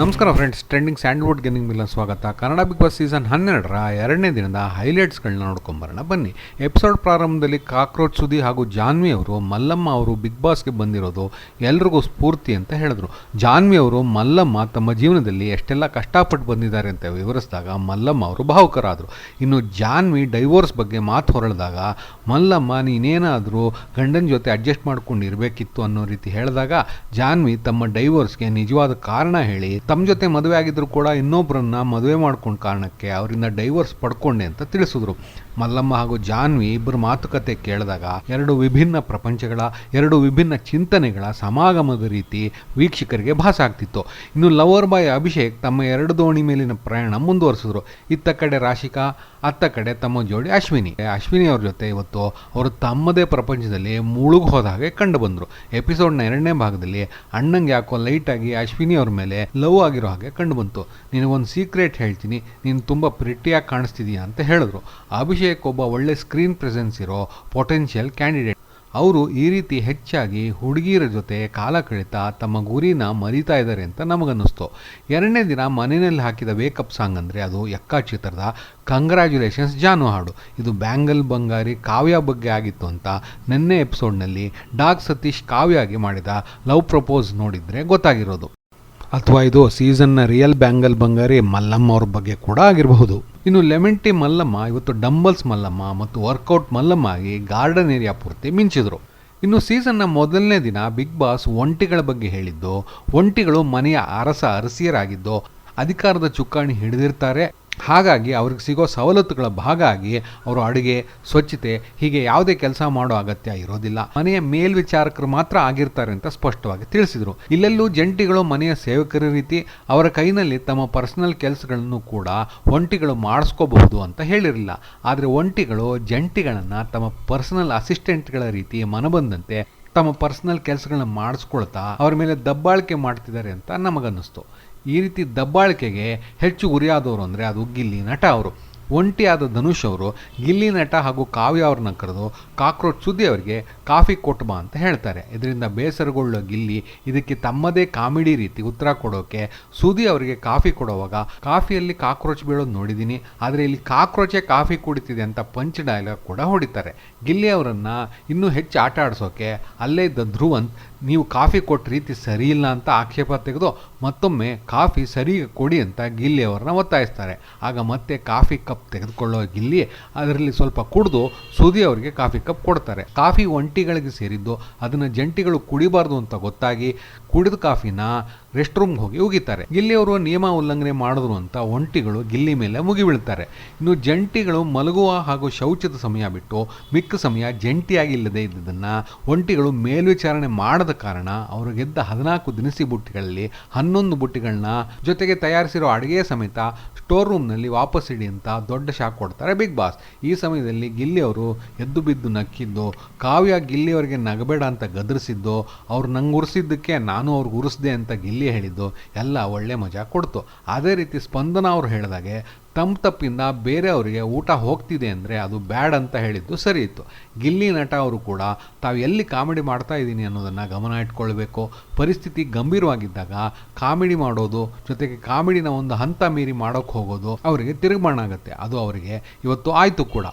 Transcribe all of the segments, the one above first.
ನಮಸ್ಕಾರ friends trending sandalwood gaming ಮಿಲ್ಲ ಸ್ವಾಗತ. ಕನ್ನಡ ಬಿಗ್ ಬಾಸ್ ಸೀಸನ್ ಹನ್ನೆರಡರ ಎರಡನೇ ದಿನದ ಹೈಲೈಟ್ಸ್ಗಳನ್ನ ನೋಡ್ಕೊಂಬರೋಣ. ಬನ್ನಿ. ಎಪಿಸೋಡ್ ಪ್ರಾರಂಭದಲ್ಲಿ ಕಾಕ್ರೋಚ್ ಸುದಿ ಹಾಗೂ ಜಾನ್ವಿ ಅವರು, ಮಲ್ಲಮ್ಮ ಅವರು ಬಿಗ್ ಬಾಸ್ಗೆ ಬಂದಿರೋದು ಎಲ್ರಿಗೂ ಸ್ಫೂರ್ತಿ ಅಂತ ಹೇಳಿದ್ರು. ಜಾನ್ವಿ ಅವರು ಮಲ್ಲಮ್ಮ ತಮ್ಮ ಜೀವನದಲ್ಲಿ ಎಷ್ಟೆಲ್ಲ ಕಷ್ಟಪಟ್ಟು ಬಂದಿದ್ದಾರೆ ಅಂತ ವಿವರಿಸಿದಾಗ ಮಲ್ಲಮ್ಮ ಅವರು ಭಾವುಕರಾದರು. ಇನ್ನು ಜಾನ್ವಿ ಡೈವೋರ್ಸ್ ಬಗ್ಗೆ ಮಾತು ಹೊರಳಿದಾಗ ಮಲ್ಲಮ್ಮ, ನೀನೇನಾದರೂ ಗಂಡನ ಜೊತೆ ಅಡ್ಜಸ್ಟ್ ಮಾಡ್ಕೊಂಡು ಇರಬೇಕಿತ್ತು ಅನ್ನೋ ರೀತಿ ಹೇಳಿದಾಗ ಜಾನ್ವಿ ತಮ್ಮ ಡೈವೋರ್ಸ್ಗೆ ನಿಜವಾದ ಕಾರಣ ಹೇಳಿ ತಮ್ಮ ಜೊತೆ ಮದುವೆ ಆಗಿದ್ರು ಕೂಡ ಇನ್ನೊಬ್ಬರನ್ನ ಮದುವೆ ಮಾಡ್ಕೊಂಡ ಕಾರಣಕ್ಕೆ ಅವರಿಂದ ಡೈವೋರ್ಸ್ ಪಡ್ಕೊಂಡೆ ಅಂತ ತಿಳಿಸಿದ್ರು. ಮಲ್ಲಮ್ಮ ಹಾಗೂ ಜಾನ್ವಿ ಇಬ್ಬರು ಮಾತುಕತೆ ಕೇಳಿದಾಗ ಎರಡು ವಿಭಿನ್ನ ಪ್ರಪಂಚಗಳ, ಎರಡು ವಿಭಿನ್ನ ಚಿಂತನೆಗಳ ಸಮಾಗಮದ ರೀತಿ ವೀಕ್ಷಕರಿಗೆ ಭಾಸ ಆಗ್ತಿತ್ತು ಇನ್ನು ಲವರ್ ಬಾಯ್ ಅಭಿಷೇಕ್ ತಮ್ಮ ಎರಡು ದೋಣಿ ಮೇಲಿನ ಪ್ರಯಾಣ ಮುಂದುವರಿಸಿದ್ರು. ಇತ್ತ ಕಡೆ ರಾಶಿಕಾ, ಅತ್ತ ಕಡೆ ತಮ್ಮ ಜೋಡಿ ಅಶ್ವಿನಿ. ಅಶ್ವಿನಿ ಅವ್ರ ಜೊತೆ ಇವತ್ತು ಅವರು ತಮ್ಮದೇ ಪ್ರಪಂಚದಲ್ಲಿ ಮುಳುಗು ಹೋದ ಹಾಗೆ ಕಂಡು ಬಂದರು. ಎಪಿಸೋಡ್ನ ಎರಡನೇ ಭಾಗದಲ್ಲಿ ಅಣ್ಣಂಗೆ ಯಾಕೋ ಲೈಟಾಗಿ ಅಶ್ವಿನಿ ಅವ್ರ ಮೇಲೆ ಲವ್ ಆಗಿರೋ ಹಾಗೆ ಕಂಡು ಬಂತು. ನಿನಗೊಂದು ಸೀಕ್ರೆಟ್ ಹೇಳ್ತೀನಿ, ನೀನು ತುಂಬ ಪ್ರಿಟಿಯಾಗಿ ಕಾಣಿಸ್ತಿದೀಯ ಅಂತ ಹೇಳಿದ್ರು. ಅಭಿಷೇಕ್ ಒಬ್ಬ ಒಳ್ಳೆ ಸ್ಕ್ರೀನ್ ಪ್ರೆಸೆನ್ಸ್ ಇರೋ ಪೊಟೆನ್ಷಿಯಲ್ ಕ್ಯಾಂಡಿಡೇಟ್ ಅವರು ಈ ರೀತಿ ಹೆಚ್ಚಾಗಿ ಹುಡುಗಿಯರ ಜೊತೆ ಕಾಲ ಕಳೀತಾ ತಮ್ಮ ಗುರಿನ ಮರಿತಾ ಇದ್ದಾರೆ ಅಂತ ನಮಗನ್ನಿಸ್ತು. ಎರಡನೇ ದಿನ ಮನೆಯಲ್ಲಿ ಹಾಕಿದ ವೇಕಪ್ ಸಾಂಗ್ ಅಂದರೆ ಅದು ಯಕ್ಕ ಚಿತ್ರದ ಕಂಗ್ರ್ಯಾಚುಲೇಷನ್ಸ್ ಜಾನು ಹಾಡು ಇದು ಬ್ಯಾಂಗಲ್ ಬಂಗಾರಿ ಕಾವ್ಯ ಬಗ್ಗೆ ಆಗಿತ್ತು ಅಂತ ನಿನ್ನೆ ಎಪಿಸೋಡ್ನಲ್ಲಿ ಡಾಕ್ ಸತೀಶ್ ಕಾವ್ಯಾಗಿ ಮಾಡಿದ ಲವ್ ಪ್ರಪೋಸ್ ನೋಡಿದರೆ ಗೊತ್ತಾಗಿರೋದು. ಅಥವಾ ಇದು ಸೀಸನ್ನ ರಿಯಲ್ ಬ್ಯಾಂಗಲ್ ಬಂಗಾರಿ ಮಲ್ಲಮ್ಮ ಅವ್ರ ಬಗ್ಗೆ ಕೂಡ ಆಗಿರಬಹುದು. ಇನ್ನು ಲೆಮನ್ ಟೀ ಮಲ್ಲಮ್ಮ, ಇವತ್ತು ಡಂಬಲ್ಸ್ ಮಲ್ಲಮ್ಮ ಮತ್ತು ವರ್ಕೌಟ್ ಮಲ್ಲಮ್ಮ ಆಗಿ ಗಾರ್ಡನ್ ಏರಿಯಾ ಪೂರ್ತಿ ಮಿಂಚಿದ್ರು. ಇನ್ನು ಸೀಸನ್ನ ಮೊದಲನೇ ದಿನ ಬಿಗ್ ಬಾಸ್ ಒಂಟಿಗಳ ಬಗ್ಗೆ ಹೇಳಿದ್ದು, ಒಂಟಿಗಳು ಮನೆಯ ಅರಸ ಅರಸಿಯರಾಗಿದ್ದು, ಅಧಿಕಾರದ ಚುಕ್ಕಾಣಿ ಹಿಡಿದಿರ್ತಾರೆ. ಹಾಗಾಗಿ ಅವ್ರಿಗೆ ಸಿಗೋ ಸವಲತ್ತುಗಳ ಭಾಗ ಆಗಿ ಅವರು ಅಡುಗೆ, ಸ್ವಚ್ಛತೆ ಹೀಗೆ ಯಾವುದೇ ಕೆಲಸ ಮಾಡೋ ಅಗತ್ಯ ಇರೋದಿಲ್ಲ. ಮನೆಯ ಮೇಲ್ವಿಚಾರಕರು ಮಾತ್ರ ಆಗಿರ್ತಾರೆ ಅಂತ ಸ್ಪಷ್ಟವಾಗಿ ತಿಳಿಸಿದರು. ಇಲ್ಲೆಲ್ಲೂ ಜಂಟಿಗಳು ಮನೆಯ ಸೇವಕರ ರೀತಿ ಅವರ ಕೈನಲ್ಲಿ ತಮ್ಮ ಪರ್ಸನಲ್ ಕೆಲಸಗಳನ್ನು ಕೂಡ ಒಂಟಿಗಳು ಮಾಡಿಸ್ಕೋಬಹುದು ಅಂತ ಹೇಳಿರಲಿಲ್ಲ. ಆದರೆ ಒಂಟಿಗಳು ಜಂಟಿಗಳನ್ನು ತಮ್ಮ ಪರ್ಸನಲ್ ಅಸಿಸ್ಟೆಂಟ್ಗಳ ರೀತಿ ಮನಬಂದಂತೆ ತಮ್ಮ ಪರ್ಸನಲ್ ಕೆಲಸಗಳನ್ನ ಮಾಡಿಸ್ಕೊಳ್ತಾ ಅವ್ರ ಮೇಲೆ ದಬ್ಬಾಳಿಕೆ ಮಾಡ್ತಿದ್ದಾರೆ ಅಂತ ನಮಗನ್ನಿಸ್ತು. ಈ ರೀತಿ ದಬ್ಬಾಳಿಕೆಗೆ ಹೆಚ್ಚು ಗುರಿಯಾದವರು ಅಂದರೆ ಅದು ಗಿಲ್ಲಿ ನಟ ಅವರು. ಒಂಟಿಯಾದ ಧನುಷ್ ಅವರು, ಗಿಲ್ಲಿ ನಟ ಹಾಗೂ ಕಾವ್ಯ ಅವ್ರನ್ನ ಕರೆದು ಕಾಕ್ರೋಚ್ ಸುದ್ದಿ ಅವರಿಗೆ ಕಾಫಿ ಕೊಟ್ಟು ಬಾ ಅಂತ ಹೇಳ್ತಾರೆ. ಇದರಿಂದ ಬೇಸರಗೊಳ್ಳೋ ಗಿಲ್ಲಿ ಇದಕ್ಕೆ ತಮ್ಮದೇ ಕಾಮಿಡಿ ರೀತಿ ಉತ್ತರ ಕೊಡೋಕೆ ಸುದಿ ಅವರಿಗೆ ಕಾಫಿ ಕೊಡುವಾಗ ಕಾಫಿಯಲ್ಲಿ ಕಾಕ್ರೋಚ್ ಬೀಳೋದು ನೋಡಿದ್ದೀನಿ ಆದರೆ ಇಲ್ಲಿ ಕಾಕ್ರೋಚೇ ಕಾಫಿ ಕುಡಿತಿದೆ ಅಂತ ಪಂಚ್ ಡೈಲಾಗ್ ಕೂಡ ಹೊಡಿತಾರೆ. ಗಿಲ್ಲಿ ಅವರನ್ನು ಇನ್ನೂ ಹೆಚ್ಚು ಆಟ ಆಡಿಸೋಕೆ ಅಲ್ಲೇ ಇದ್ದ ಧ್ರುವಂತ್, ನೀವು ಕಾಫಿ ಕೊಟ್ಟ ರೀತಿ ಸರಿ ಇಲ್ಲ ಅಂತ ಆಕ್ಷೇಪ ತೆಗೆದು ಮತ್ತೊಮ್ಮೆ ಕಾಫಿ ಸರಿ ಕೊಡಿ ಅಂತ ಗಿಲ್ಲಿ ಅವರನ್ನ ಒತ್ತಾಯಿಸ್ತಾರೆ. ಆಗ ಮತ್ತೆ ಕಾಫಿ ಕಪ್ ತೆಗೆದುಕೊಳ್ಳೋ ಗಿಲ್ಲಿ ಅದರಲ್ಲಿ ಸ್ವಲ್ಪ ಕುಡಿದು ಸುದಿ ಅವರಿಗೆ ಕಾಫಿ ಕಪ್ ಕೊಡ್ತಾರೆ. ಕಾಫಿ ಒಂಟಿಗಳಿಗೆ ಸೇರಿದ್ದು, ಅದನ್ನು ಜಂಟಿಗಳು ಕುಡಿಬಾರ್ದು ಅಂತ ಗೊತ್ತಾಗಿ ಕುಡಿದ ಕಾಫಿನ ರೆಸ್ಟ್ ರೂಮ್ಗೆ ಹೋಗಿ ಉಗಿತಾರೆ. ಗಿಲ್ಲಿ ಅವರು ನಿಯಮ ಉಲ್ಲಂಘನೆ ಮಾಡಿದ್ರು ಅಂತ ಒಂಟಿಗಳು ಗಿಲ್ಲಿ ಮೇಲೆ ಮುಗಿಬೀಳ್ತಾರೆ ಇನ್ನು ಜಂಟಿಗಳು ಮಲಗುವ ಹಾಗೂ ಶೌಚದ ಸಮಯ ಬಿಟ್ಟು ಮಿಕ್ಕ ಸಮಯ ಜಂಟಿಯಾಗಿ ಇಲ್ಲದೆ ಇದ್ದದನ್ನು ಒಂಟಿಗಳು ಮೇಲ್ವಿಚಾರಣೆ ಮಾಡದ ಕಾರಣ ಅವರು ಗೆದ್ದ ಹದಿನಾಲ್ಕು ದಿನಸಿ ಬುಟ್ಟಿಗಳಲ್ಲಿ ಹನ್ನೊಂದು ಬುಟ್ಟಿಗಳನ್ನ ಜೊತೆಗೆ ತಯಾರಿಸಿರೋ ಅಡುಗೆ ಸಮೇತ ಸ್ಟೋರ್ ರೂಮ್ನಲ್ಲಿ ವಾಪಸ್ ಇಡಿ ಅಂತ ದೊಡ್ಡ ಶಾಕ್ ಕೊಡ್ತಾರೆ ಬಿಗ್ ಬಾಸ್ ಈ ಸಮಯದಲ್ಲಿ ಗಿಲ್ಲಿ ಅವರು ಎದ್ದು ಬಿದ್ದು ನಕ್ಕಿದ್ದು, ಕಾವ್ಯ ಗಿಲ್ಲಿ ಅವರಿಗೆ ನಗಬೇಡ ಅಂತ ಗದರಿಸಿದ್ದು, ಅವ್ರು ನಂಗೆ ಉರ್ಸಿದ್ದಕ್ಕೆ ನಾನು ಅವ್ರಿಗೆ ಉರಿಸ್ದೆ ಅಂತ ಗಿಲ್ಲಿ ಹೇಳಿದ್ದು ಎಲ್ಲ ಒಳ್ಳೆ ಮಜಾ ಕೊಡ್ತು. ಅದೇ ರೀತಿ ಸ್ಪಂದನ ಅವರು ಹೇಳಿದಾಗೆ ತಮ್ಮ ತಪ್ಪಿಂದ ಬೇರೆಯವರಿಗೆ ಊಟ ಹೋಗ್ತಿದೆ ಅಂದರೆ ಅದು ಬ್ಯಾಡ್ ಅಂತ ಹೇಳಿದ್ದು ಸರಿ ಇತ್ತು. ಗಿಲ್ಲಿ ನಟ ಅವರು ಕೂಡ ತಾವು ಎಲ್ಲಿ ಕಾಮಿಡಿ ಮಾಡ್ತಾ ಇದ್ದೀನಿ ಅನ್ನೋದನ್ನು ಗಮನ ಇಟ್ಕೊಳ್ಬೇಕು. ಪರಿಸ್ಥಿತಿ ಗಂಭೀರವಾಗಿದ್ದಾಗ ಕಾಮಿಡಿ ಮಾಡೋದು, ಜೊತೆಗೆ ಕಾಮಿಡಿನ ಒಂದು ಹಂತ ಮೀರಿ ಮಾಡೋಕ್ಕೆ ಹೋಗೋದು ಅವರಿಗೆ ತಿರುಗಮಣ ಆಗುತ್ತೆ. ಅದು ಅವರಿಗೆ ಇವತ್ತು ಆಯಿತು ಕೂಡ.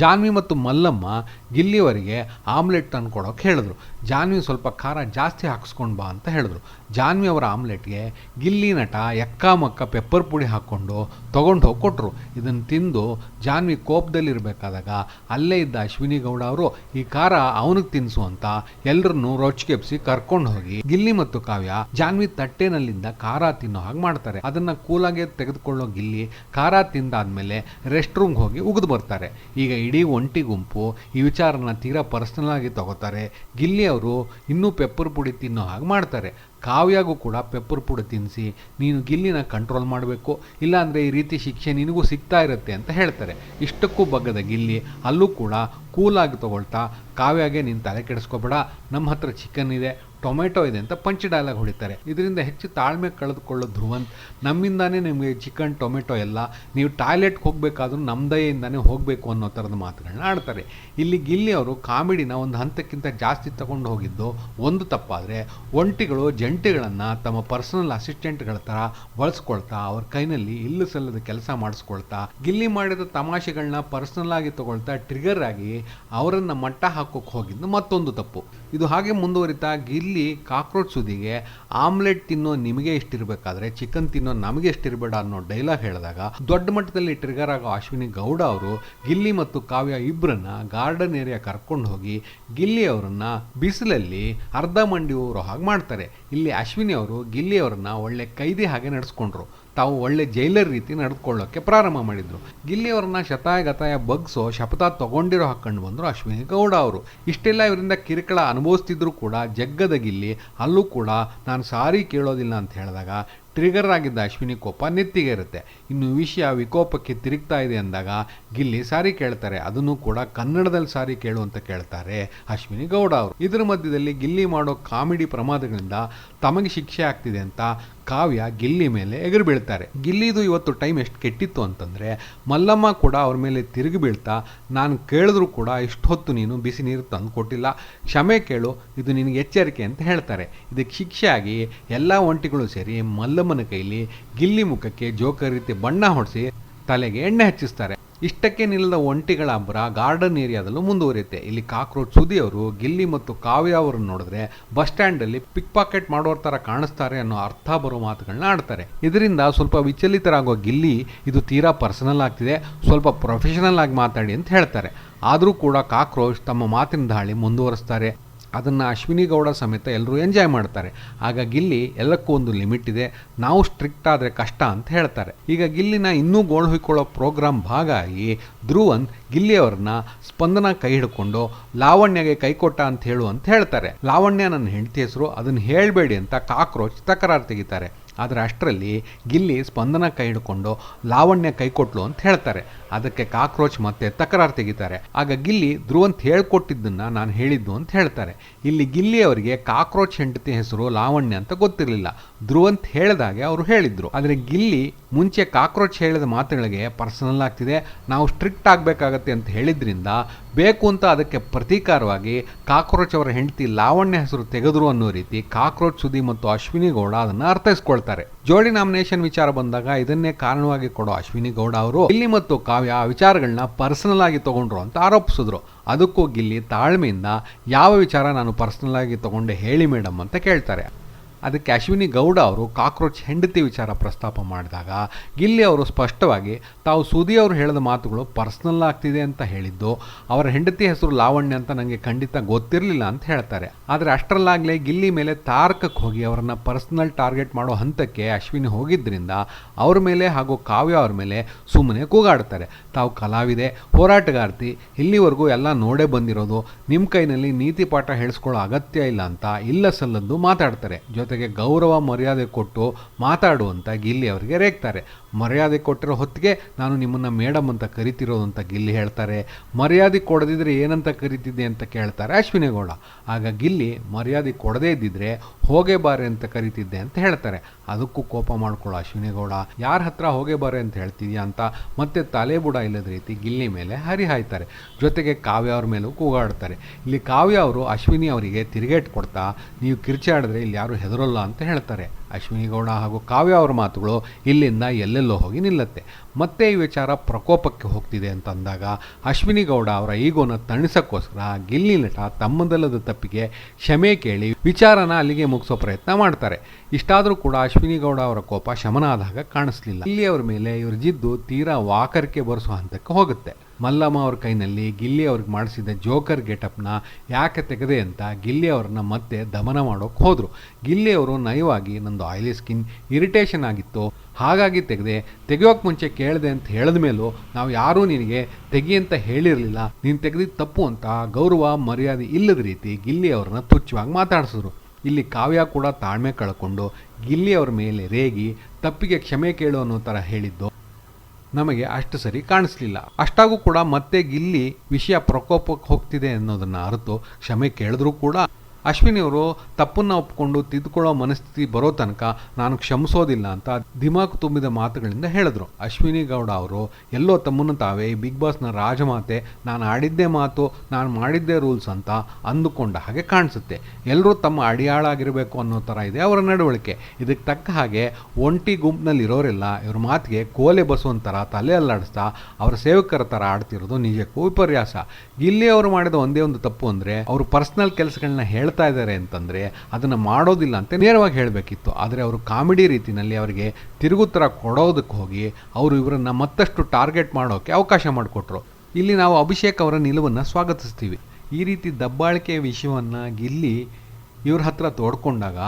ಜಾನ್ವಿ ಮತ್ತು ಮಲ್ಲಮ್ಮ ಗಿಲ್ಲಿಯವರಿಗೆ ಆಮ್ಲೆಟ್ ತಂದು ಕೊಡೋಕೆ ಹೇಳಿದ್ರು. ಜಾನ್ವಿ ಸ್ವಲ್ಪ ಖಾರ ಜಾಸ್ತಿ ಹಾಕಿಸ್ಕೊಂಡು ಬಾ ಅಂತ ಹೇಳಿದ್ರು. ಜಾನ್ವಿ ಅವರ ಆಮ್ಲೆಟ್ಗೆ ಗಿಲ್ಲಿ ನಟ ಎಕ್ಕ ಮಕ್ಕ ಪೆಪ್ಪರ್ ಪುಡಿ ಹಾಕ್ಕೊಂಡು ತೊಗೊಂಡು ಹೋಗಿ ಕೊಟ್ಟರು ಇದನ್ನು ತಿಂದು ಜಾನ್ವಿ ಕೋಪದಲ್ಲಿರಬೇಕಾದಾಗ ಅಲ್ಲೇ ಇದ್ದ ಅಶ್ವಿನಿ ಗೌಡ ಅವರು, ಈ ಖಾರ ಅವನಿಗೆ ತಿನ್ನಿಸು ಅಂತ ಎಲ್ಲರನ್ನು ರೊಚ್ಚಿಗೆಪ್ಸಿ ಕರ್ಕೊಂಡು ಹೋಗಿ ಗಿಲ್ಲಿ ಮತ್ತು ಕಾವ್ಯ ಜಾನ್ವಿ ತಟ್ಟೆನಲ್ಲಿಂದ ಖಾರ ತಿನ್ನೋ ಹಾಗೆ ಮಾಡ್ತಾರೆ. ಅದನ್ನು ಕೂಲಾಗೆ ತೆಗೆದುಕೊಳ್ಳೋ ಗಿಲ್ಲಿ ಖಾರ ತಿಂದಾದ್ಮೇಲೆ ರೆಸ್ಟ್ ರೂಮ್ಗೆ ಹೋಗಿ ಉಗಿದು ಬರ್ತಾರೆ. ಈಗ ಇಡೀ ಒಂಟಿ ಗುಂಪು ಈ ವಿಚಾರನ ತೀರಾ ಪರ್ಸನಲ್ ಆಗಿ ತಗೋತಾರೆ. ಗಿಲ್ಲಿ ಅವರು ಇನ್ನೂ ಪೆಪ್ಪರ್ ಪುಡಿ ತಿನ್ನೋ ಹಾಗೆ ಮಾಡ್ತಾರೆ. ಕಾವ್ಯಾಗೂ ಕೂಡ ಪೆಪ್ಪರ್ ಪುಡಿ ತಿನ್ನಿಸಿ ನೀನು ಗಿಲ್ಲಿನ ಕಂಟ್ರೋಲ್ ಮಾಡಬೇಕು, ಇಲ್ಲಾಂದರೆ ಈ ರೀತಿ ಶಿಕ್ಷೆ ನಿನಗೂ ಸಿಗ್ತಾ ಇರುತ್ತೆ ಅಂತ ಹೇಳ್ತಾರೆ. ಇಷ್ಟಕ್ಕೂ ಬಗ್ಗದ ಗಿಲ್ಲಿ, ಅಲ್ಲೂ ಕೂಡ ಕೂಲಾಗಿ ತಗೊಳ್ತಾ ಕಾವ್ಯಾಗೆ ನೀನು ತಲೆ ಕೆಡಿಸ್ಕೋಬೇಡ. ನಮ್ಮ ಹತ್ರ ಚಿಕನ್ ಇದೆ ಟೊಮೆಟೊ ಇದೆ ಅಂತ ಪಂಚ್ ಡೈಲಾಗ್ ಹೊಡಿತಾರೆ. ಇದರಿಂದ ಹೆಚ್ಚು ತಾಳ್ಮೆ ಕಳೆದುಕೊಳ್ಳೋ ಧ್ರುವಂತ್ ನಮ್ಮಿಂದಾನೇ ನಿಮಗೆ ಚಿಕನ್, ಟೊಮೆಟೊ ಎಲ್ಲ ನೀವು ಟಾಯ್ಲೆಟ್ಗೆ ಹೋಗಬೇಕಾದ್ರೂ ನಮ್ಮ ದಯೆಯಿಂದಾನೇ ಹೋಗಬೇಕು ಅನ್ನೋ ಥರದ ಮಾತುಗಳನ್ನ ಆಡ್ತಾರೆ. ಇಲ್ಲಿ ಗಿಲ್ಲಿ ಅವರು ಕಾಮಿಡಿನ ಒಂದು ಹಂತಕ್ಕಿಂತ ಜಾಸ್ತಿ ತಗೊಂಡು ಹೋಗಿದ್ದು ಒಂದು ತಪ್ಪಾದರೆ ಒಂಟಿಗಳು ಜಂಟಿಗಳನ್ನು ತಮ್ಮ ಪರ್ಸನಲ್ ಅಸಿಸ್ಟೆಂಟ್ಗಳ ಥರ ಬಳಸ್ಕೊಳ್ತಾ ಅವ್ರ ಕೈನಲ್ಲಿ ಇಲ್ಲು ಸಲ್ಲದ ಕೆಲಸ ಮಾಡಿಸ್ಕೊಳ್ತಾ ಗಿಲ್ಲಿ ಮಾಡಿದ ತಮಾಷೆಗಳನ್ನ ಪರ್ಸನಲ್ ಆಗಿ ತಗೊಳ್ತಾ ಟ್ರಿಗರ್ ಆಗಿ ಅವರನ್ನು ಮಟ್ಟ ಹಾಕೋಕೆ ಹೋಗಿದ್ದು ಮತ್ತೊಂದು ತಪ್ಪು. ಇದು ಹಾಗೆ ಮುಂದುವರಿತಾ ಗಿಲ್ಲಿ ಕಾಕ್ರೋಚ್ ಸುದಿಗೆ ಆಮ್ಲೆಟ್ ತಿನ್ನೋ ನಿಮಗೆ ಎಷ್ಟಿರಬೇಕಾದ್ರೆ, ಚಿಕನ್ ತಿನ್ನೋ ನಮಗೆ ಎಷ್ಟಿರಬೇಡ ಅನ್ನೋ ಡೈಲಾಗ್ ಹೇಳಿದಾಗ, ದೊಡ್ಡ ಮಟ್ಟದಲ್ಲಿ ಟ್ರಿಗರ್ ಆಗೋ ಅಶ್ವಿನಿ ಗೌಡ ಅವರು, ಗಿಲ್ಲಿ ಮತ್ತು ಕಾವ್ಯ ಇಬ್ಬರನ್ನ ಗಾರ್ಡನ್ ಏರಿಯಾ ಕರ್ಕೊಂಡು ಹೋಗಿ, ಗಿಲ್ಲಿ ಅವರನ್ನ ಬಿಸಿಲಲ್ಲಿ ಅರ್ಧ ಮಂಡಿ ಊರೋ ಹಾಗೆ ಮಾಡ್ತಾರೆ. ಇಲ್ಲಿ ಅಶ್ವಿನಿ ಅವರು ಗಿಲ್ಲಿ ಅವರನ್ನ ಒಳ್ಳೆ ಕೈದಿ ಹಾಗೆ ನಡೆಸ್ಕೊಂಡ್ರು. ತಾವು ಒಳ್ಳೆ ಜೈಲರ್ ರೀತಿ ನಡೆದುಕೊಳ್ಳೋಕ್ಕೆ ಪ್ರಾರಂಭ ಮಾಡಿದ್ರು. ಗಿಲ್ಲಿ ಅವರನ್ನ ಶತಾಯ ಗತಾಯ ಬಗ್ಸೋ ಶಪಥ ತಗೊಂಡಿರೋ ಹಾಕೊಂಡು ಬಂದರು ಅಶ್ವಿನಿ ಗೌಡ ಅವರು. ಇಷ್ಟೆಲ್ಲ ಇವರಿಂದ ಕಿರಿಕಳ ಅನುಭವಿಸ್ತಿದ್ರು ಕೂಡ ಜಗ್ಗದ ಗಿಲ್ಲಿ. ಅಲ್ಲೂ ಕೂಡ ನಾನು ಸಾರಿ ಕೇಳೋದಿಲ್ಲ ಅಂತ ಹೇಳಿದಾಗ ಟ್ರಿಗರ್ ಆಗಿದ್ದ ಅಶ್ವಿನಿ ಕೋಪ ನೆತ್ತಿಗೆ ಇರುತ್ತೆ. ಇನ್ನು ವಿಷಯ ವಿಕೋಪಕ್ಕೆ ತಿರುಗ್ತಾ ಇದೆ ಅಂದಾಗ ಗಿಲ್ಲಿ ಸಾರಿ ಕೇಳ್ತಾರೆ. ಅದನ್ನು ಕೂಡ ಕನ್ನಡದಲ್ಲಿ ಸಾರಿ ಕೇಳು ಅಂತ ಕೇಳ್ತಾರೆ ಅಶ್ವಿನಿ ಗೌಡ ಅವರು. ಇದರ ಮಧ್ಯದಲ್ಲಿ ಗಿಲ್ಲಿ ಮಾಡೋ ಕಾಮಿಡಿ ಪ್ರಮಾದಗಳಿಂದ ತಮಗೆ ಶಿಕ್ಷೆ ಆಗ್ತಿದೆ ಅಂತ ಕಾವ್ಯ ಗಿಲ್ಲಿ ಮೇಲೆ ಎಗರು ಬೀಳ್ತಾರೆ. ಗಿಲ್ಲಿದು ಇವತ್ತು ಟೈಮ್ ಎಷ್ಟು ಕೆಟ್ಟಿತ್ತು ಅಂತಂದರೆ, ಮಲ್ಲಮ್ಮ ಕೂಡ ಅವ್ರ ಮೇಲೆ ತಿರುಗಿ ಬೀಳ್ತಾ, ನಾನು ಕೇಳಿದ್ರು ಕೂಡ ಇಷ್ಟೊತ್ತು ನೀನು ಬಿಸಿ ನೀರು ತಂದು ಕೊಟ್ಟಿಲ್ಲ. ಕ್ಷಮೆ ಕೇಳು, ಇದು ನಿನಗೆ ಎಚ್ಚರಿಕೆ ಅಂತ ಹೇಳ್ತಾರೆ. ಇದಕ್ಕೆ ಶಿಕ್ಷೆಯಾಗಿ ಎಲ್ಲ ಒಂಟಿಗಳು ಸೇರಿ ಮಲ್ಲಮ್ಮನ ಕೈಲಿ ಗಿಲ್ಲಿ ಮುಖಕ್ಕೆ ಜೋಕರ್ ರೀತಿ ಬಣ್ಣ ಹೊಡೆಸಿ ತಲೆಗೆ ಎಣ್ಣೆ ಹಚ್ಚಿಸ್ತಾರೆ. ಇಷ್ಟಕ್ಕೆ ನಿಲ್ಲದ ಒಂಟಿಗಳ ಅಬ್ಬರ ಗಾರ್ಡನ್ ಏರಿಯಾದಲ್ಲೂ ಮುಂದುವರಿಯುತ್ತೆ. ಇಲ್ಲಿ ಕಾಕ್ರೋಚ್ ಸುದಿಯವರು, ಗಿಲ್ಲಿ ಮತ್ತು ಕಾವ್ಯ ಅವರನ್ನು ನೋಡಿದ್ರೆ ಬಸ್ ಸ್ಟ್ಯಾಂಡಲ್ಲಿ ಪಿಕ್ ಪಾಕೆಟ್ ಮಾಡೋರ ಥರ ಕಾಣಿಸ್ತಾರೆ ಅನ್ನೋ ಅರ್ಥ ಬರೋ ಮಾತುಗಳನ್ನ ಆಡ್ತಾರೆ. ಇದರಿಂದ ಸ್ವಲ್ಪ ವಿಚಲಿತರಾಗೋ ಗಿಲ್ಲಿ ಇದು ತೀರಾ ಪರ್ಸನಲ್ ಆಗ್ತಿದೆ, ಸ್ವಲ್ಪ ಪ್ರೊಫೆಷನಲ್ ಆಗಿ ಮಾತಾಡಿ ಅಂತ ಹೇಳ್ತಾರೆ. ಆದರೂ ಕೂಡ ಕಾಕ್ರೋಚ್ ತಮ್ಮ ಮಾತಿನ ದಾಳಿ ಮುಂದುವರಿಸ್ತಾರೆ. ಅದನ್ನು ಅಶ್ವಿನಿ ಗೌಡ ಸಮೇತ ಎಲ್ಲರೂ ಎಂಜಾಯ್ ಮಾಡ್ತಾರೆ. ಆಗ ಗಿಲ್ಲಿ, ಎಲ್ಲಕ್ಕೂ ಒಂದು ಲಿಮಿಟ್ ಇದೆ. ನಾವು ಸ್ಟ್ರಿಕ್ಟ್ ಆದರೆ ಕಷ್ಟ ಅಂತ ಹೇಳ್ತಾರೆ. ಈಗ ಗಿಲ್ಲಿನ ಇನ್ನೂ ಗೋಳು ಹೊಯ್ಕೊಳ್ಳೋ ಪ್ರೋಗ್ರಾಮ್ ಭಾಗ ಆಗಿ ಧ್ರುವನ್ ಗಿಲ್ಲಿಯವ್ರನ್ನ ಸ್ಪಂದನ ಕೈ ಹಿಡ್ಕೊಂಡು ಲಾವಣ್ಯಗೆ ಕೈ ಕೊಟ್ಟ ಅಂತ ಹೇಳು ಅಂತ ಹೇಳ್ತಾರೆ. ಲಾವಣ್ಯ ನನ್ನ ಹೆಂಡತಿ ಹೆಸರು ಅದನ್ನು ಹೇಳಬೇಡಿ ಅಂತ ಕಾಕ್ರೋಚ್ ತಕರಾರು ತೆಗಿತಾರೆ. ಆದರೆ ಅಷ್ಟರಲ್ಲಿ ಗಿಲ್ಲಿ ಸ್ಪಂದನ ಕೈ ಹಿಡ್ಕೊಂಡು ಲಾವಣ್ಯ ಕೈ ಕೊಟ್ಲು ಅಂತ ಹೇಳ್ತಾರೆ. ಅದಕ್ಕೆ ಕಾಕ್ರೋಚ್ ಮತ್ತೆ ತಕರಾರು ತೆಗಿತಾರೆ. ಆಗ ಗಿಲ್ಲಿ ಧ್ರುವಂತ್ ಹೇಳ್ಕೊಟ್ಟಿದ್ದನ್ನ ನಾನು ಹೇಳಿದ್ದು ಅಂತ ಹೇಳ್ತಾರೆ. ಇಲ್ಲಿ ಗಿಲ್ಲಿ ಅವರಿಗೆ ಕಾಕ್ರೋಚ್ ಹೆಂಡತಿ ಹೆಸರು ಲಾವಣ್ಯ ಅಂತ ಗೊತ್ತಿರಲಿಲ್ಲ. ಧ್ರುವಂತ್ ಹೇಳಿದಾಗೆ ಅವರು ಹೇಳಿದ್ರು. ಆದರೆ ಗಿಲ್ಲಿ ಮುಂಚೆ ಕಾಕ್ರೋಚ್ ಹೇಳಿದ ಮಾತುಗಳಿಗೆ ಪರ್ಸನಲ್ ಆಗ್ತಿದೆ. ನಾವು ಸ್ಟ್ರಿಕ್ಟ್ ಆಗಬೇಕಾಗತ್ತೆ ಅಂತ ಹೇಳಿದ್ರಿಂದ ಬೇಕು ಅಂತ ಅದಕ್ಕೆ ಪ್ರತೀಕಾರವಾಗಿ ಕಾಕ್ರೋಚ್ ಅವರ ಹೆಂಡತಿ ಲಾವಣ್ಯ ಹೆಸರು ತೆಗೆದ್ರು ಅನ್ನೋ ರೀತಿ ಕಾಕ್ರೋಚ್ ಸುದಿ ಮತ್ತು ಅಶ್ವಿನಿ ಗೌಡ ಅದನ್ನು ಅರ್ಥೈಸ್ಕೊಳ್ತಾರೆ. ಜೋಡಿ ನಾಮಿನೇಷನ್ ವಿಚಾರ ಬಂದಾಗ ಇದನ್ನೇ ಕಾರಣವಾಗಿ ಕೊಡೋ ಅಶ್ವಿನಿ ಗೌಡ ಅವರು ಗಿಲ್ಲಿ ಮತ್ತು ಕಾವ್ಯ ಆ ವಿಚಾರಗಳನ್ನ ಪರ್ಸನಲ್ ಆಗಿ ತಗೊಂಡ್ರು ಅಂತ ಆರೋಪಿಸಿದ್ರು. ಅದಕ್ಕೂ ಗಿಲ್ಲಿ ತಾಳ್ಮೆಯಿಂದ ಯಾವ ವಿಚಾರ ನಾನು ಪರ್ಸನಲ್ ಆಗಿ ತಗೊಂಡೆ ಹೇಳಿ ಮೇಡಮ್ ಅಂತ ಕೇಳ್ತಾರೆ. ಅದಕ್ಕೆ ಅಶ್ವಿನಿ ಗೌಡ ಅವರು ಕಾಕ್ರೋಚ್ ಹೆಂಡತಿ ವಿಚಾರ ಪ್ರಸ್ತಾಪ ಮಾಡಿದಾಗ ಗಿಲ್ಲಿ ಅವರು ಸ್ಪಷ್ಟವಾಗಿ, ತಾವು ಸುದಿ ಅವರು ಹೇಳಿದ ಮಾತುಗಳು ಪರ್ಸ್ನಲ್ ಆಗ್ತಿದೆ ಅಂತ ಹೇಳಿದ್ದು, ಅವರ ಹೆಂಡತಿ ಹೆಸರು ಲಾವಣ್ಯ ಅಂತ ನನಗೆ ಖಂಡಿತ ಗೊತ್ತಿರಲಿಲ್ಲ ಅಂತ ಹೇಳ್ತಾರೆ. ಆದರೆ ಅಷ್ಟರಲ್ಲಾಗಲೇ ಗಿಲ್ಲಿ ಮೇಲೆ ತಾರ್ಕಕ್ಕೆ ಹೋಗಿ ಅವರನ್ನು ಪರ್ಸ್ನಲ್ ಟಾರ್ಗೆಟ್ ಮಾಡೋ ಹಂತಕ್ಕೆ ಅಶ್ವಿನಿ ಹೋಗಿದ್ದರಿಂದ ಅವ್ರ ಮೇಲೆ ಹಾಗೂ ಕಾವ್ಯ ಅವ್ರ ಮೇಲೆ ಸುಮ್ಮನೆ ಕೂಗಾಡ್ತಾರೆ. ತಾವು ಕಲಾವಿದೆ, ಹೋರಾಟಗಾರ್ತಿ, ಇಲ್ಲಿವರೆಗೂ ಎಲ್ಲ ನೋಡೇ ಬಂದಿರೋದು ನಿಮ್ಮ ಕೈನಲ್ಲಿ ನೀತಿ ಪಾಠ ಹೇಳಿಸ್ಕೊಳ್ಳೋ ಅಗತ್ಯ ಇಲ್ಲ ಅಂತ ಇಲ್ಲ ಸಲ್ಲದ್ದು ಮಾತಾಡ್ತಾರೆ. ಜೊತೆಗೆ ಗೌರವ ಮರ್ಯಾದೆ ಕೊಟ್ಟು ಮಾತಾಡುವಂತ ಗಿಲ್ಲಿ ಅವರಿಗೆ ರೇಗ್ತಾರೆ. ಮರ್ಯಾದೆ ಕೊಟ್ಟಿರೋ ಹೊತ್ತಿಗೆ ನಾನು ನಿಮ್ಮನ್ನು ಮೇಡಮ್ ಅಂತ ಕರಿತಿರೋದು ಅಂತ ಗಿಲ್ಲಿ ಹೇಳ್ತಾರೆ. ಮರ್ಯಾದೆ ಕೊಡದಿದ್ರೆ ಏನಂತ ಕರಿತಿದ್ದೆ ಅಂತ ಕೇಳ್ತಾರೆ ಅಶ್ವಿನಿ ಗೌಡ. ಆಗ ಗಿಲ್ಲಿ, ಮರ್ಯಾದೆ ಕೊಡದೇ ಇದ್ದಿದ್ರೆ ಹೋಗೇ ಬಾರೆ ಅಂತ ಕರಿತಿದ್ದೆ ಅಂತ ಹೇಳ್ತಾರೆ. ಅದಕ್ಕೂ ಕೋಪ ಮಾಡ್ಕೊಳ್ಳೋ ಅಶ್ವಿನಿ ಗೌಡ. ಯಾರ ಹತ್ರ ಹೋಗೇ ಬಾರೆ ಅಂತ ಹೇಳ್ತಿದ್ಯಾ ಅಂತ ಮತ್ತೆ ತಲೆ ಬುಡ ಇಲ್ಲದ ರೀತಿ ಗಿಲ್ಲಿ ಮೇಲೆ ಹರಿಹಾಯ್ತಾರೆ ಜೊತೆಗೆ ಕಾವ್ಯ ಅವ್ರ ಮೇಲೂ ಕೂಗಾಡ್ತಾರೆ. ಇಲ್ಲಿ ಕಾವ್ಯ ಅವರು ಅಶ್ವಿನಿ ಅವರಿಗೆ ತಿರುಗೇಟ್ ಕೊಡ್ತಾ, ನೀವು ಕಿರ್ಚಾಡಿದ್ರೆ ಇಲ್ಲಿ ಯಾರು ಹೆದರೋಲ್ಲ ಅಂತ ಹೇಳ್ತಾರೆ. ಅಶ್ವಿನಿ ಗೌಡ ಹಾಗೂ ಕಾವ್ಯ ಅವರ ಮಾತುಗಳು ಇಲ್ಲಿಂದ ಎಲ್ಲೆಲ್ಲೋ ಹೋಗಿ ನಿಲ್ಲತ್ತೆ. ಮತ್ತೆ ಈ ವಿಚಾರ ಪ್ರಕೋಪಕ್ಕೆ ಹೋಗ್ತಿದೆ ಅಂತ ಅಂದಾಗ ಅಶ್ವಿನಿ ಗೌಡ ಅವರ ಈಗೋನ ತಣಿಸೋಕ್ಕೋಸ್ಕರ ಗಿಲ್ಲಿ ನಟ ತಮ್ಮದಲ್ಲದ ತಪ್ಪಿಗೆ ಕ್ಷಮೆ ಕೇಳಿ ವಿಚಾರನ ಅಲ್ಲಿಗೆ ಮುಗಿಸೋ ಪ್ರಯತ್ನ ಮಾಡ್ತಾರೆ. ಇಷ್ಟಾದರೂ ಕೂಡ ಅಶ್ವಿನಿ ಗೌಡ ಅವರ ಕೋಪ ಶಮನ ಆದಾಗ ಕಾಣಿಸ್ಲಿಲ್ಲ. ಇಲ್ಲಿ ಅವರ ಮೇಲೆ ಇವ್ರ ಜಿದ್ದು ತೀರಾ ವಾಕರಿಕೆ ಬರೆಸೋ ಹಂತಕ್ಕೆ ಹೋಗುತ್ತೆ. ಮಲ್ಲಮ್ಮ ಅವ್ರ ಕೈನಲ್ಲಿ ಗಿಲ್ಲಿ ಅವ್ರಿಗೆ ಮಾಡಿಸಿದ ಜೋಕರ್ ಗೆಟಪ್ನ ಯಾಕೆ ತೆಗೆದೆ ಅಂತ ಗಿಲ್ಲಿ ಅವ್ರನ್ನ ಮತ್ತೆ ದಮನ ಮಾಡೋಕೆ ಹೋದರು. ಗಿಲ್ಲಿ ಅವರು ನಯವಾಗಿ ನಂದು ಆಯಿಲಿ ಸ್ಕಿನ್ ಇರಿಟೇಷನ್ ಆಗಿತ್ತು, ಹಾಗಾಗಿ ತೆಗೆದೆ, ತೆಗೆಯೋಕೆ ಮುಂಚೆ ಕೇಳಿದೆ ಅಂತ ಹೇಳಿದ ಮೇಲೂ ನಾವು ಯಾರೂ ನಿನಗೆ ತೆಗಿ ಅಂತ ಹೇಳಿರಲಿಲ್ಲ, ನೀನು ತೆಗೆದಿದ್ದು ತಪ್ಪು ಅಂತ ಗೌರವ, ಮರ್ಯಾದೆ ಇಲ್ಲದ ರೀತಿ ಗಿಲ್ಲಿ ಅವ್ರನ್ನ ತುಚ್ಛವಾಗಿ ಮಾತಾಡಿಸಿದ್ರು. ಇಲ್ಲಿ ಕಾವ್ಯ ಕೂಡ ತಾಳ್ಮೆ ಕಳ್ಕೊಂಡು ಗಿಲ್ಲಿ ಅವ್ರ ಮೇಲೆ ರೇಗಿ, ತಪ್ಪಿಗೆ ಕ್ಷಮೆ ಕೇಳು ಅನ್ನೋ ಥರ ಹೇಳಿದ್ದು ನಮಗೆ ಅಷ್ಟು ಸರಿ ಕಾಣಿಸ್ಲಿಲ್ಲ. ಅಷ್ಟಾಗೂ ಕೂಡ ಮತ್ತೆ ಗಿಲ್ಲಿ ವಿಷಯ ಪ್ರಕೋಪಕ್ಕೆ ಹೋಗ್ತಿದೆ ಅನ್ನೋದನ್ನ ಅರಿತು ಕ್ಷಮೆ ಕೇಳಿದ್ರೂ ಕೂಡ ಅಶ್ವಿನಿ ಅವರು ಒಪ್ಪಿಕೊಂಡು ತಿದ್ದುಕೊಳ್ಳೋ ಮನಸ್ಥಿತಿ ಬರೋ ತನಕ ನಾನು ಕ್ಷಮಿಸೋದಿಲ್ಲ ಅಂತ ದಿಮಾಕು ತುಂಬಿದ ಮಾತುಗಳಿಂದ ಹೇಳಿದ್ರು. ಅಶ್ವಿನಿ ಗೌಡ ಅವರು, ಎಲ್ಲೋ ತಮ್ಮನ್ನು ತಾವೇ ಬಿಗ್ ಬಾಸ್ನ ರಾಜಮಾತೆ, ನಾನು ಆಡಿದ್ದೇ ಮಾತು, ನಾನು ಮಾಡಿದ್ದೇ ರೂಲ್ಸ್ ಅಂತ ಅಂದುಕೊಂಡ ಹಾಗೆ ಕಾಣಿಸುತ್ತೆ. ಎಲ್ಲರೂ ತಮ್ಮ ಅಡಿಯಾಳಾಗಿರಬೇಕು ಅನ್ನೋ ಥರ ಇದೆ ಅವರ ನಡವಳಿಕೆ. ಇದಕ್ಕೆ ತಕ್ಕ ಹಾಗೆ ಒಂಟಿ ಗುಂಪಿನಲ್ಲಿ ಇರೋರೆಲ್ಲ ಇವ್ರ ಮಾತಿಗೆ ಕೋಲೆ ಬಸುವಂಥರ ತಲೆ ಅಲ್ಲಾಡಿಸ್ತಾ ಅವರ ಸೇವಕರ ಥರ ಆಡ್ತಿರೋದು ನಿಜಕ್ಕೂ ವಿಪರ್ಯಾಸ. ಇಲ್ಲಿ ಅವರು ಮಾಡಿದ ಒಂದೇ ಒಂದು ತಪ್ಪು ಅಂದರೆ ಅವರು ಪರ್ಸ್ನಲ್ ಕೆಲಸಗಳನ್ನ ಹೇಳ್ತಾ ಇದ್ದಾರೆ ಅಂತಂದರೆ ಅದನ್ನು ಮಾಡೋದಿಲ್ಲ ಅಂತ ನೇರವಾಗಿ ಹೇಳಬೇಕಿತ್ತು. ಆದರೆ ಅವರು ಕಾಮಿಡಿ ರೀತಿಯಲ್ಲಿ ಅವರಿಗೆ ತಿರುಗುತ್ತರ ಕೊಡೋದಕ್ಕೆ ಹೋಗಿ ಅವರು ಇವರನ್ನು ಮತ್ತಷ್ಟು ಟಾರ್ಗೆಟ್ ಮಾಡೋಕ್ಕೆ ಅವಕಾಶ ಮಾಡಿಕೊಟ್ರು. ಇಲ್ಲಿ ನಾವು ಅಭಿಷೇಕ್ ಅವರ ನಿಲುವನ್ನು ಸ್ವಾಗತಿಸ್ತೀವಿ. ಈ ರೀತಿ ದಬ್ಬಾಳಿಕೆ ವಿಷಯವನ್ನು ಗಿಲ್ಲಿ ಇವ್ರ ಹತ್ರ ತೋಡ್ಕೊಂಡಾಗ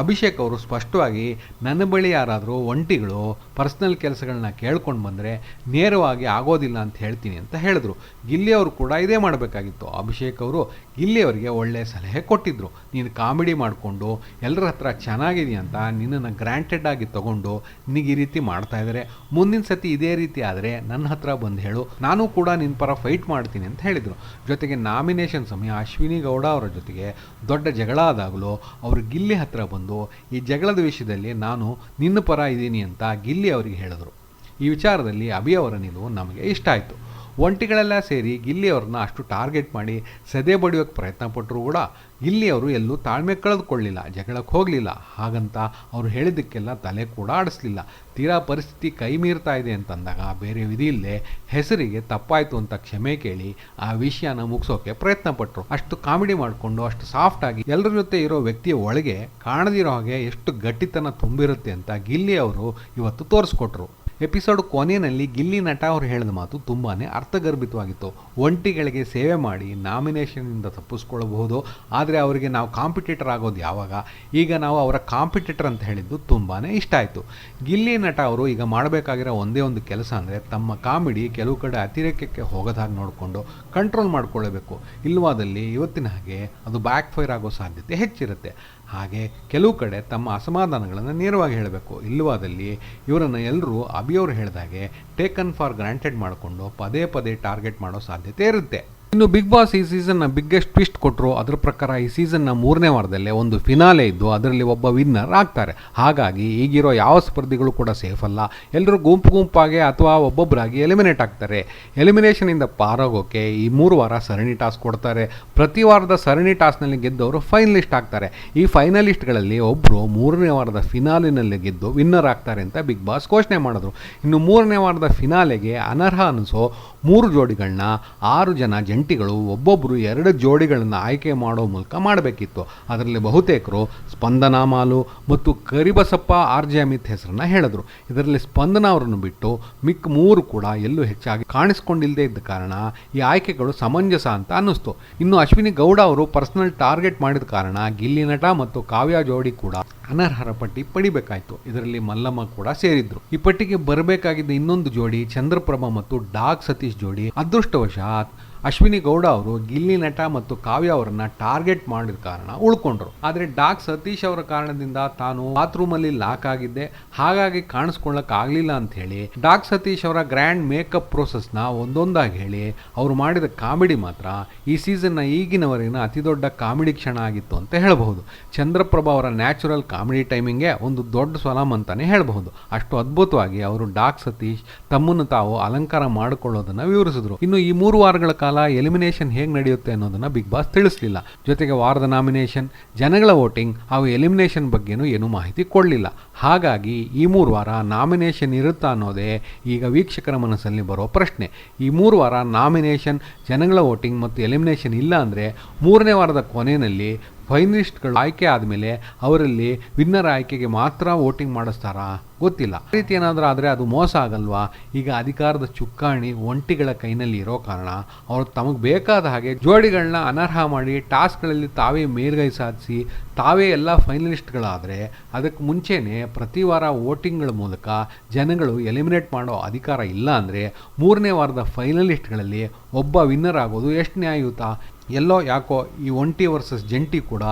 ಅಭಿಷೇಕ್ ಅವರು ಸ್ಪಷ್ಟವಾಗಿ, ನನ್ನ ಬಳಿ ಯಾರಾದರೂ ಒಂಟಿಗಳು, ಪರ್ಸ್ನಲ್ ಕೆಲಸಗಳನ್ನ ಕೇಳ್ಕೊಂಡು ಬಂದರೆ ನೇರವಾಗಿ ಆಗೋದಿಲ್ಲ ಅಂತ ಹೇಳ್ತೀನಿ ಅಂತ ಹೇಳಿದ್ರು. ಗಿಲ್ಲಿ ಅವರು ಕೂಡ ಇದೇ ಮಾಡಬೇಕಾಗಿತ್ತು. ಅಭಿಷೇಕ್ ಅವರು ಗಿಲ್ಲಿ ಅವರಿಗೆ ಒಳ್ಳೆಯ ಸಲಹೆ ಕೊಟ್ಟಿದ್ದರು ನೀನು ಕಾಮಿಡಿ ಮಾಡಿಕೊಂಡು ಎಲ್ಲರ ಹತ್ರ ಚೆನ್ನಾಗಿದೆಯಾ ಅಂತ ನಿನ್ನನ್ನು ಗ್ರ್ಯಾಂಟೆಡ್ ಆಗಿ ತಗೊಂಡು ನಿನಗೆ ಈ ರೀತಿ ಮಾಡ್ತಾ ಇದ್ದಾರೆ ಮುಂದಿನ ಸತಿ ಇದೇ ರೀತಿ ಆದರೆ ನನ್ನ ಹತ್ರ ಬಂದು ಹೇಳು. ನಾನು ಕೂಡ ನಿನ್ನ ಪರ ಫೈಟ್ ಮಾಡ್ತೀನಿ ಅಂತ ಹೇಳಿದರು. ಜೊತೆಗೆ ನಾಮಿನೇಷನ್ ಸಮಯ ಅಶ್ವಿನಿ ಗೌಡ ಅವರ ಜೊತೆಗೆ ದೊಡ್ಡ ಜಗಳ ಆದಾಗಲೂ ಅವರು ಗಿಲ್ಲಿ ಹತ್ರ ಬಂದು ಈ ಜಗಳದ ವಿಷಯದಲ್ಲಿ ನಾನು ನಿನ್ನ ಪರ ಇದ್ದೀನಿ ಅಂತ ಗಿಲ್ಲಿ ಅವರಿಗೆ ಹೇಳಿದರು. ಈ ವಿಚಾರದಲ್ಲಿ ಅಭಿ ಅವರ ನಿಲುವು ನಮಗೆ ಇಷ್ಟ ಆಯಿತು. ಒಂಟಿಗಳೆಲ್ಲ ಸೇರಿ ಗಿಲ್ಲಿ ಅವ್ರನ್ನ ಅಷ್ಟು ಟಾರ್ಗೆಟ್ ಮಾಡಿ ಸದೆ ಬಡಿಯೋಕ್ಕೆ ಪ್ರಯತ್ನ ಪಟ್ಟರು ಕೂಡ ಗಿಲ್ಲಿ ಅವರು ಎಲ್ಲೂ ತಾಳ್ಮೆ ಕಳೆದುಕೊಳ್ಳಿಲ್ಲ, ಜಗಳಕ್ಕೆ ಹೋಗಲಿಲ್ಲ. ಹಾಗಂತ ಅವರು ಹೇಳಿದ್ದಕ್ಕೆಲ್ಲ ತಲೆ ಕೂಡ ಆಡಿಸ್ಲಿಲ್ಲ. ತೀರಾ ಪರಿಸ್ಥಿತಿ ಕೈ ಮೀರ್ತಾ ಇದೆ ಅಂತಂದಾಗ ಬೇರೆ ವಿಧಿ ಇಲ್ಲದೆ ಹೆಸರಿಗೆ ತಪ್ಪಾಯಿತು ಅಂತ ಕ್ಷಮೆ ಕೇಳಿ ಆ ವಿಷಯನ ಮುಗಿಸೋಕೆ ಪ್ರಯತ್ನ ಪಟ್ಟರು ಅಷ್ಟು ಕಾಮಿಡಿ ಮಾಡಿಕೊಂಡು, ಅಷ್ಟು ಸಾಫ್ಟ್ ಆಗಿ ಎಲ್ಲರ ಜೊತೆ ಇರೋ ವ್ಯಕ್ತಿಯ ಒಳಗೆ ಕಾಣದಿರೋ ಹಾಗೆ ಎಷ್ಟು ಗಟ್ಟಿತನ ತುಂಬಿರುತ್ತೆ ಅಂತ ಗಿಲ್ಲಿ ಅವರು ಇವತ್ತು ತೋರಿಸ್ಕೊಟ್ರು. ಎಪಿಸೋಡ್ ಕೊನೆಯಲ್ಲಿ ಗಿಲ್ಲಿ ನಟ ಅವರು ಹೇಳಿದ ಮಾತು ತುಂಬಾ ಅರ್ಥಗರ್ಭಿತವಾಗಿತ್ತು. ಒಂಟಿಗಳಿಗೆ ಸೇವೆ ಮಾಡಿ ನಾಮಿನೇಷನ್ನಿಂದ ತಪ್ಪಿಸ್ಕೊಳ್ಳಬಹುದು. ಆದರೆ ಅವರಿಗೆ ನಾವು ಕಾಂಪಿಟೇಟರ್ ಆಗೋದು ಯಾವಾಗ? ಈಗ ನಾವು ಅವರ ಕಾಂಪಿಟೇಟರ್ ಅಂತ ಹೇಳಿದ್ದು ತುಂಬಾ ಇಷ್ಟ ಆಯಿತು. ಗಿಲ್ಲಿ ನಟ ಅವರು ಈಗ ಮಾಡಬೇಕಾಗಿರೋ ಒಂದೇ ಒಂದು ಕೆಲಸ ಅಂದರೆ ತಮ್ಮ ಕಾಮಿಡಿ ಕೆಲವು ಕಡೆ ಅತಿರೇಕಕ್ಕೆ ಹೋಗದಾಗ ಹಾಗೆ ನೋಡಿಕೊಂಡು ಕಂಟ್ರೋಲ್ ಮಾಡ್ಕೊಳ್ಳಬೇಕು. ಇಲ್ಲವಾದಲ್ಲಿ ಇವತ್ತಿನ ಹಾಗೆ ಅದು ಬ್ಯಾಕ್ ಫೈರ್ ಆಗೋ ಸಾಧ್ಯತೆ ಹೆಚ್ಚಿರುತ್ತೆ. ಹಾಗೆ ಕೆಲವು ಕಡೆ ತಮ್ಮ ಅಸಮಾಧಾನಗಳನ್ನು ನೇರವಾಗಿ ಹೇಳಬೇಕು. ಇಲ್ಲವಾದಲ್ಲಿ ಇವರನ್ನು ಎಲ್ಲರೂ ಅಭಿಯವರು ಹೇಳಿದಾಗೆ ಟೇಕನ್ ಫಾರ್ ಗ್ರಾಂಟೆಡ್ ಮಾಡಿಕೊಂಡು ಪದೇ ಪದೇ ಟಾರ್ಗೆಟ್ ಮಾಡೋ ಸಾಧ್ಯತೆ ಇರುತ್ತೆ. ಇನ್ನು ಬಿಗ್ ಬಾಸ್ ಈ ಸೀಸನ್ನ ಬಿಗ್ಗೆಸ್ಟ್ ಟ್ವಿಸ್ಟ್ ಕೊಟ್ಟರು ಅದರ ಪ್ರಕಾರ ಈ ಸೀಸನ್ನ ಮೂರನೇ ವಾರದಲ್ಲೇ ಒಂದು ಫಿನಾಲೆ ಇದ್ದು ಅದರಲ್ಲಿ ಒಬ್ಬ ವಿನ್ನರ್ ಆಗ್ತಾರೆ. ಹಾಗಾಗಿ ಈಗಿರೋ ಯಾವ ಸ್ಪರ್ಧಿಗಳು ಕೂಡ ಸೇಫ್ ಅಲ್ಲ. ಎಲ್ಲರೂ ಗುಂಪು ಗುಂಪಾಗಿ ಅಥವಾ ಒಬ್ಬೊಬ್ಬರಾಗಿ ಎಲಿಮಿನೇಟ್ ಆಗ್ತಾರೆ. ಎಲಿಮಿನೇಷನಿಂದ ಪಾರಾಗೋಕೆ ಈ ಮೂರು ವಾರ ಸರಣಿ ಟಾಸ್ಕ್ ಕೊಡ್ತಾರೆ. ಪ್ರತಿ ವಾರದ ಸರಣಿ ಟಾಸ್ಕ್ನಲ್ಲಿ ಗೆದ್ದವರು ಫೈನಲಿಸ್ಟ್ ಆಗ್ತಾರೆ. ಈ ಫೈನಲಿಸ್ಟ್ಗಳಲ್ಲಿ ಒಬ್ಬರು ಮೂರನೇ ವಾರದ ಫಿನಾಲಿನಲ್ಲಿ ಗೆದ್ದು ವಿನ್ನರ್ ಆಗ್ತಾರೆ ಅಂತ ಬಿಗ್ ಬಾಸ್ ಘೋಷಣೆ ಮಾಡಿದ್ರು. ಇನ್ನು ಮೂರನೇ ವಾರದ ಫಿನಾಲೆಗೆ ಅನರ್ಹ ಅನಿಸೋ ಮೂರು ಜೋಡಿಗಳನ್ನ ಆರು ಜನ ಜಂಟಿಗಳು ಒಬ್ಬೊಬ್ಬರು ಎರಡು ಜೋಡಿಗಳನ್ನು ಆಯ್ಕೆ ಮಾಡೋ ಮೂಲಕ ಮಾಡಬೇಕಿತ್ತು. ಅದರಲ್ಲಿ ಬಹುತೇಕರು ಸ್ಪಂದನಾ ಮಾಲು ಮತ್ತು ಕರಿಬಸಪ್ಪ ಆರ್ ಜೆ ಅಮಿತ್ ಹೆಸರನ್ನು ಹೇಳಿದ್ರು. ಇದರಲ್ಲಿ ಸ್ಪಂದನ ಅವರನ್ನು ಬಿಟ್ಟು ಮಿಕ್ ಮೂರು ಕೂಡ ಎಲ್ಲೂ ಹೆಚ್ಚಾಗಿ ಕಾಣಿಸ್ಕೊಂಡಿಲ್ಲದೆ ಇದ್ದ ಕಾರಣ ಈ ಆಯ್ಕೆಗಳು ಸಮಂಜಸ ಅಂತ ಅನ್ನಿಸ್ತು. ಇನ್ನು ಅಶ್ವಿನಿ ಗೌಡ ಅವರು ಪರ್ಸನಲ್ ಟಾರ್ಗೆಟ್ ಮಾಡಿದ ಕಾರಣ ಗಿಲ್ಲಿ ನಟ ಮತ್ತು ಕಾವ್ಯ ಜೋಡಿ ಕೂಡ ಅನರ್ಹರ ಪಟ್ಟಿ ಪಡಿಬೇಕಾಯ್ತು. ಇದರಲ್ಲಿ ಮಲ್ಲಮ್ಮ ಕೂಡ ಸೇರಿದ್ರು. ಈ ಪಟ್ಟಿಗೆ ಬರಬೇಕಾಗಿದ್ದ ಇನ್ನೊಂದು ಜೋಡಿ ಚಂದ್ರಪ್ರಭಾ ಮತ್ತು ಡಾಕ್ ಸತೀಶ್ ಜೋಡಿ ಅದೃಷ್ಟವಶಾತ್ ಅಶ್ವಿನಿ ಗೌಡ ಅವರು ಗಿಲ್ಲಿ ನಟ ಮತ್ತು ಕಾವ್ಯ ಅವರನ್ನ ಟಾರ್ಗೆಟ್ ಮಾಡಿದ ಕಾರಣ ಉಳ್ಕೊಂಡ್ರು. ಆದರೆ ಡಾಕ್ ಸತೀಶ್ ಅವರ ಕಾರಣದಿಂದ ತಾನು ಬಾತ್ರೂಮಲ್ಲಿ ಲಾಕ್ ಆಗಿದ್ದೆ. ಹಾಗಾಗಿ ಕಾಣಿಸ್ಕೊಳ್ಳಕ್ ಆಗ್ಲಿಲ್ಲ ಅಂತ ಹೇಳಿ ಡಾಕ್ ಸತೀಶ್ ಅವರ ಗ್ರ್ಯಾಂಡ್ ಮೇಕಪ್ನ ಒಂದೊಂದಾಗಿ ಹೇಳಿ ಅವರು ಮಾಡಿದ ಕಾಮಿಡಿ ಮಾತ್ರ ಈ ಸೀಸನ್ನ ಈಗಿನವರೆಗಿನ ಅತಿ ದೊಡ್ಡ ಕಾಮಿಡಿ ಕ್ಷಣ ಆಗಿತ್ತು ಅಂತ ಹೇಳಬಹುದು. ಚಂದ್ರಪ್ರಭಾ ಅವರ ನ್ಯಾಚುರಲ್ ಕಾಮಿಡಿ ಟೈಮಿಂಗ್ಗೆ ಒಂದು ದೊಡ್ಡ ಸ್ವಲಂ ಅಂತಾನೆ ಹೇಳಬಹುದು. ಅಷ್ಟು ಅದ್ಭುತವಾಗಿ ಅವರು ಡಾಕ್ ಸತೀಶ್ ತಮ್ಮನ್ನು ತಾವು ಅಲಂಕಾರ ಮಾಡಿಕೊಳ್ಳೋದನ್ನ ವಿವರಿಸಿದ್ರು. ಇನ್ನು ಈ ಮೂರು ವಾರಗಳ ಕಾಲ ಎಲಿಮಿನೇಷನ್ ಹೇಗೆ ನಡೆಯುತ್ತೆ ಅನ್ನೋದನ್ನು ಬಿಗ್ ಬಾಸ್ ತಿಳಿಸಲಿಲ್ಲ. ಜೊತೆಗೆ ವಾರದ ನಾಮಿನೇಷನ್ ಜನಗಳ ವೋಟಿಂಗ್ ಹಾಗೂ ಎಲಿಮಿನೇಷನ್ ಬಗ್ಗೆನೂ ಏನೂ ಮಾಹಿತಿ ಕೊಡಲಿಲ್ಲ. ಹಾಗಾಗಿ ಈ ಮೂರು ವಾರ ನಾಮಿನೇಷನ್ ಇರುತ್ತಾ ಅನ್ನೋದೇ ಈಗ ವೀಕ್ಷಕರ ಮನಸ್ಸಲ್ಲಿ ಬರೋ ಪ್ರಶ್ನೆ. ಈ ಮೂರು ವಾರ ನಾಮಿನೇಷನ್ ಜನಗಳ ವೋಟಿಂಗ್ ಮತ್ತು ಎಲಿಮಿನೇಷನ್ ಇಲ್ಲ ಅಂದರೆ ಮೂರನೇ ವಾರದ ಕೊನೆಯಲ್ಲಿ ಫೈನಲಿಸ್ಟ್ಗಳು ಆಯ್ಕೆ ಆದಮೇಲೆ ಅವರಲ್ಲಿ ವಿನ್ನರ್ ಆಯ್ಕೆಗೆ ಮಾತ್ರ ವೋಟಿಂಗ್ ಮಾಡಿಸ್ತಾರಾ? ಗೊತ್ತಿಲ್ಲ. ಆ ರೀತಿ ಏನಾದರೂ ಆದರೆ ಅದು ಮೋಸ ಆಗಲ್ವಾ? ಈಗ ಅಧಿಕಾರದ ಚುಕ್ಕಾಣಿ ಒಂಟಿಗಳ ಕೈನಲ್ಲಿ ಇರೋ ಕಾರಣ ಅವರು ತಮಗೆ ಬೇಕಾದ ಹಾಗೆ ಜೋಡಿಗಳನ್ನ ಅನರ್ಹ ಮಾಡಿ ಟಾಸ್ಕ್ಗಳಲ್ಲಿ ತಾವೇ ಮೇಲ್ಗೈ ಸಾಧಿಸಿ ತಾವೇ ಎಲ್ಲ ಫೈನಲಿಸ್ಟ್ಗಳಾದರೆ ಅದಕ್ಕೆ ಮುಂಚೆನೇ ಪ್ರತಿ ವಾರ ವೋಟಿಂಗ್ಗಳ ಮೂಲಕ ಜನಗಳು ಎಲಿಮಿನೇಟ್ ಮಾಡೋ ಅಧಿಕಾರ ಇಲ್ಲ ಅಂದರೆ ಮೂರನೇ ವಾರದ ಫೈನಲಿಸ್ಟ್ಗಳಲ್ಲಿ ಒಬ್ಬ ವಿನ್ನರ್ ಆಗೋದು ಎಷ್ಟು ನ್ಯಾಯಯುತ? ಎಲ್ಲೋ ಯಾಕೋ ಈ ಒಂಟಿ ವರ್ಸಸ್ ಜಂಟಿ ಕೂಡ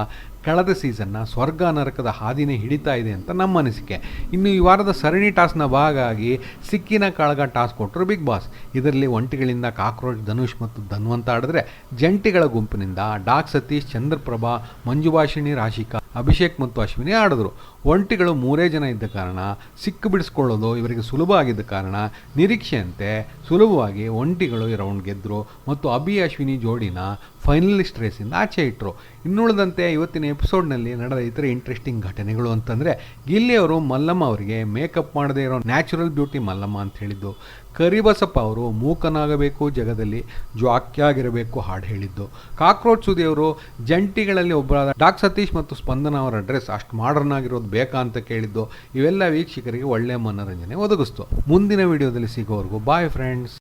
ಕಳೆದ ಸೀಸನ್ನ ಸ್ವರ್ಗ ನರಕದ ಹಾದಿನೇ ಹಿಡಿತಾ ಇದೆ ಅಂತ ನಮ್ಮ ಅನಿಸಿಕೆ. ಇನ್ನು ಈ ವಾರದ ಸರಣಿ ಟಾಸ್ನ ಭಾಗ ಆಗಿ ಸಿಕ್ಕಿನ ಕಾಳಗ ಟಾಸ್ ಕೊಟ್ಟರು ಬಿಗ್ ಬಾಸ್. ಇದರಲ್ಲಿ ಒಂಟಿಗಳಿಂದ ಕಾಕ್ರೋಚ್, ಧನುಷ್ ಮತ್ತು ಧನ್ವಂತ ಆಡಿದ್ರೆ ಜಂಟಿಗಳ ಗುಂಪಿನಿಂದ ಡಾಕ್ ಸತೀಶ್, ಚಂದ್ರಪ್ರಭಾ, ಮಂಜುಭಾಷಿಣಿ, ರಾಶಿಕಾ, ಅಭಿಷೇಕ್ ಮತ್ತು ಅಶ್ವಿನಿ ಆಡಿದ್ರು. ಒಂಟಿಗಳು ಮೂರೇ ಜನ ಇದ್ದ ಕಾರಣ, ಸಿಕ್ಕು ಬಿಡಿಸ್ಕೊಳ್ಳೋದು ಇವರಿಗೆ ಸುಲಭ ಆಗಿದ್ದ ಕಾರಣ ನಿರೀಕ್ಷೆಯಂತೆ ಸುಲಭವಾಗಿ ಒಂಟಿಗಳು ಈ ರೌಂಡ್ ಗೆದ್ದರು ಮತ್ತು ಅಭಿ, ಅಶ್ವಿನಿ ಜೋಡಿನ ಫೈನಲಿಸ್ಟ್ ರೇಸಿಂದ ಆಚೆ ಇಟ್ಟರು ಇನ್ನುಳಿದಂತೆ ಇವತ್ತಿನ ಎಪಿಸೋಡ್ನಲ್ಲಿ ನಡೆದ ಇತರ ಇಂಟ್ರೆಸ್ಟಿಂಗ್ ಘಟನೆಗಳು ಅಂತಂದರೆ, ಗಿಲ್ಲಿಯವರು ಮಲ್ಲಮ್ಮ ಅವರಿಗೆ ಮೇಕಪ್ ಮಾಡದೇ ಇರೋ ನ್ಯಾಚುರಲ್ ಬ್ಯೂಟಿ ಮಲ್ಲಮ್ಮ ಅಂತ ಹೇಳಿದ್ದು. ಕರಿಬಸಪ್ಪ ಅವರು ಮೂಕನಾಗಬೇಕು ಜಗದಲ್ಲಿ ಜ್ವಾಕ್ಯಾಗಿರಬೇಕು ಹಾಡು ಹೇಳಿದ್ದು. ಕಾಕ್ರೋಚ್ ಸುದಿಯವರು ಜಂಟಿಗಳಲ್ಲಿ ಒಬ್ಬರಾದ ಡಾಕ್ ಸತೀಶ್ ಮತ್ತು ಸ್ಪಂದನ ಅವರ ಡ್ರೆಸ್ ಅಷ್ಟು ಮಾಡರ್ನ್ ಆಗಿರೋದು ಬೇಕಾ ಅಂತ ಕೇಳಿದ್ದು. ಇವೆಲ್ಲ ವೀಕ್ಷಕರಿಗೆ ಒಳ್ಳೆಯ ಮನೋರಂಜನೆ ಒದಗಿಸ್ತು. ಮುಂದಿನ ವಿಡಿಯೋದಲ್ಲಿ ಸಿಗೋವರೆಗೂ ಬಾಯ್ ಫ್ರೆಂಡ್ಸ್